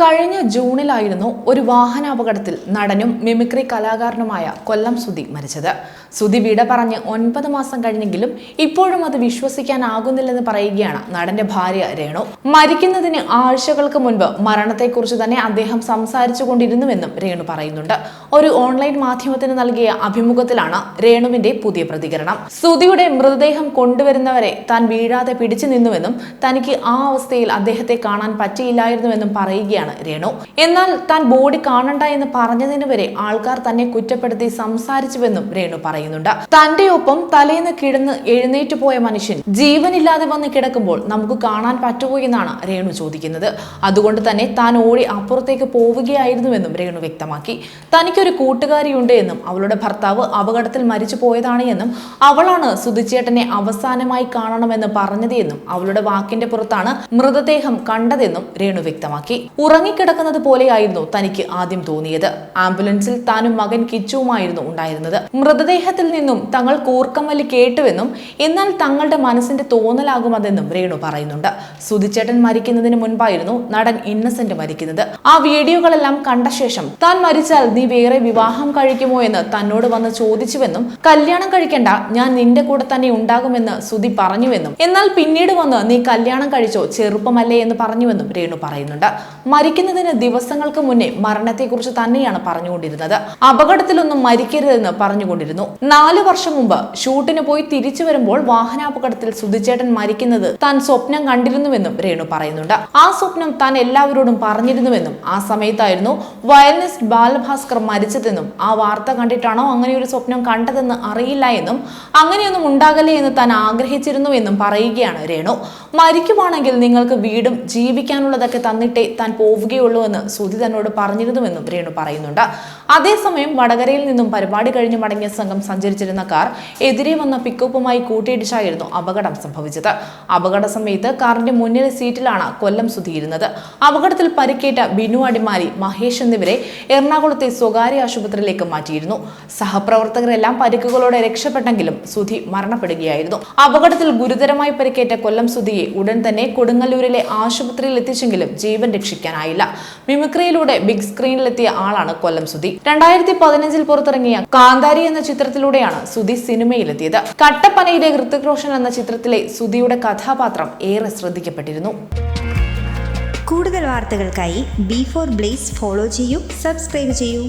കഴിഞ്ഞ ജൂണിലായിരുന്നു ഒരു വാഹനാപകടത്തിൽ നടനും മിമിക്രി കലാകാരനുമായ കൊല്ലം സുധി മരിച്ചത്. സുധി വിട പറഞ്ഞ് ഒൻപത് മാസം കഴിഞ്ഞെങ്കിലും ഇപ്പോഴും അത് വിശ്വസിക്കാനാകുന്നില്ലെന്ന് പറയുകയാണ് നടന്റെ ഭാര്യ രേണു. മരിക്കുന്നതിന് ആഴ്ചകൾക്ക് മുൻപ് മരണത്തെക്കുറിച്ച് തന്നെ അദ്ദേഹം സംസാരിച്ചു കൊണ്ടിരുന്നുവെന്നും രേണു പറയുന്നുണ്ട്. ഒരു ഓൺലൈൻ മാധ്യമത്തിന് നൽകിയ അഭിമുഖത്തിലാണ് രേണുവിന്റെ പുതിയ പ്രതികരണം. സുധിയുടെ മൃതദേഹം കൊണ്ടുവരുന്നവരെ താൻ വീഴാതെ പിടിച്ചു നിന്നുവെന്നും തനിക്ക് ആ അവസ്ഥയിൽ അദ്ദേഹത്തെ കാണാൻ പറ്റിയില്ലായിരുന്നുവെന്നും പറയുകയാണ് രേണു. എന്നാൽ താൻ ബോഡി കാണണ്ട എന്ന് പറഞ്ഞതിന് വരെ ആൾക്കാർ തന്നെ കുറ്റപ്പെടുത്തി സംസാരിച്ചുവെന്നും രേണു പറയുന്നുണ്ട്. തന്റെ ഒപ്പം തലേന്ന് കിടന്ന് എഴുന്നേറ്റ് പോയ മനുഷ്യൻ ജീവനില്ലാതെ വന്ന് കിടക്കുമ്പോൾ നമുക്ക് കാണാൻ പറ്റുമോ എന്നാണ് രേണു ചോദിക്കുന്നത്. അതുകൊണ്ട് തന്നെ താൻ ഓടി അപ്പുറത്തേക്ക് പോവുകയായിരുന്നുവെന്നും രേണു വ്യക്തമാക്കി. തനിക്കൊരു കൂട്ടുകാരിയുണ്ട് എന്നും അവളുടെ ഭർത്താവ് അപകടത്തിൽ മരിച്ചു പോയതാണ് എന്നും അവളാണ് സുധിച്ചേട്ടനെ അവസാനമായി കാണണമെന്ന് പറഞ്ഞത് എന്നും അവളുടെ വാക്കിന്റെ പുറത്താണ് മൃതദേഹം കണ്ടതെന്നും രേണു വ്യക്തമാക്കി. ഉറങ്ങിക്കിടക്കുന്നത് പോലെയായിരുന്നു തനിക്ക് ആദ്യം തോന്നിയത്. ആംബുലൻസിൽ താനും മകൻ കിച്ചുവുമായിരുന്നു ഉണ്ടായിരുന്നത്. മൃതദേഹത്തിൽ നിന്നും തങ്ങൾ കൂർക്കം വലി കേട്ടുവെന്നും എന്നാൽ തങ്ങളുടെ മനസ്സിന്റെ തോന്നലാകുമതെന്നും രേണു പറയുന്നുണ്ട്. സുധിച്ചേട്ടൻ മരിക്കുന്നതിന് മുൻപായിരുന്നു നടൻ ഇന്നസെന്റ് മരിക്കുന്നത്. ആ വീഡിയോകളെല്ലാം കണ്ട ശേഷം താൻ മരിച്ചാൽ നീ വേറെ വിവാഹം കഴിക്കുമോ എന്ന് തന്നോട് വന്ന് ചോദിച്ചുവെന്നും കല്യാണം കഴിക്കണ്ട ഞാൻ നിന്റെ കൂടെ തന്നെ ഉണ്ടാകുമെന്ന് സുധി പറഞ്ഞുവെന്നും എന്നാൽ പിന്നീട് വന്ന് നീ കല്യാണം കഴിച്ചോ ചെറുപ്പമല്ലേ എന്ന് പറഞ്ഞുവെന്നും രേണു പറയുന്നുണ്ട്. മരിക്കുന്നതിന് ദിവസങ്ങൾക്ക് മുന്നേ മരണത്തെക്കുറിച്ച് തന്നെയാണ് പറഞ്ഞുകൊണ്ടിരുന്നത്. അപകടത്തിലൊന്നും മരിക്കരുതെന്ന് പറഞ്ഞുകൊണ്ടിരുന്നു. നാല് വർഷം മുമ്പ് ഷൂട്ടിന് പോയി തിരിച്ചു വരുമ്പോൾ വാഹനാപകടത്തിൽ സുധിച്ചേട്ടൻ മരിക്കുന്നത് താൻ സ്വപ്നം കണ്ടിരുന്നുവെന്നും രേണു പറയുന്നുണ്ട്. ആ സ്വപ്നം താൻ എല്ലാവരോടും പറഞ്ഞിരുന്നുവെന്നും ആ സമയത്തായിരുന്നു വയലിനിസ്റ്റ് ബാലഭാസ്കർ മരിച്ചതെന്നും ആ വാർത്ത കണ്ടിട്ടാണോ അങ്ങനെ ഒരു സ്വപ്നം കണ്ടതെന്ന് അറിയില്ല എന്നും അങ്ങനെയൊന്നും ഉണ്ടാകല്ലേ എന്ന് താൻ ആഗ്രഹിച്ചിരുന്നു എന്നും പറയുകയാണ് രേണു. മരിക്കുവാണെങ്കിൽ നിങ്ങൾക്ക് വീടും ജീവിക്കാനുള്ളതൊക്കെ തന്നിട്ടേ താൻ പോവുകയുള്ളൂ എന്ന് സുധി തന്നോട് പറഞ്ഞിരുന്നുവെന്നും രേണു പറയുന്നുണ്ട്. അതേസമയം വടകരയിൽ നിന്നും പരിപാടി കഴിഞ്ഞ് മടങ്ങിയ സംഘം സഞ്ചരിച്ചിരുന്ന കാർ എതിരെ വന്ന പിക്കപ്പുമായി കൂട്ടിയിടിച്ചായിരുന്നു അപകടം സംഭവിച്ചത്. അപകട സമയത്ത് കാറിന്റെ മുന്നിലെ സീറ്റിലാണ് കൊല്ലം സുധിയിരുന്നത്. അപകടത്തിൽ പരിക്കേറ്റ ബിനു അടിമാലി മഹേഷ് എന്നിവരെ എറണാകുളത്തെ സ്വകാര്യ ആശുപത്രിയിലേക്ക് മാറ്റിയിരുന്നു. സഹപ്രവർത്തകരെല്ലാം പരിക്കുകളോടെ രക്ഷപ്പെട്ടെങ്കിലും സുധി മരണപ്പെടുകയായിരുന്നു. അപകടത്തിൽ ഗുരുതരമായി പരിക്കേറ്റ കൊല്ലം സുധിയെ ഉടൻ തന്നെ കൊടുങ്ങല്ലൂരിലെ ആശുപത്രിയിൽ എത്തിച്ചെങ്കിലും ജീവൻ രക്ഷിക്കാനായില്ല മിമിക്രിയിലൂടെ ബിഗ് സ്ക്രീനിലെത്തിയ ആളാണ് കൊല്ലം സുധി. രണ്ടായിരത്തി പതിനഞ്ചിൽ പുറത്തിറങ്ങിയ കാന്താരി എന്ന ചിത്രത്തിലൂടെയാണ് സുധി സിനിമയിലെത്തിയത്. കട്ടപ്പനയിലെ ഹൃത്തിക് റോഷൻ എന്ന ചിത്രത്തിലെ സുധിയുടെ കഥാപാത്രം ഏറെ ശ്രദ്ധിക്കപ്പെട്ടിരുന്നു. കൂടുതൽ വാർത്തകൾക്കായി ബി ഫോർ ബ്ലേസ് ഫോളോ ചെയ്യൂ സബ്സ്ക്രൈബ് ചെയ്യൂ.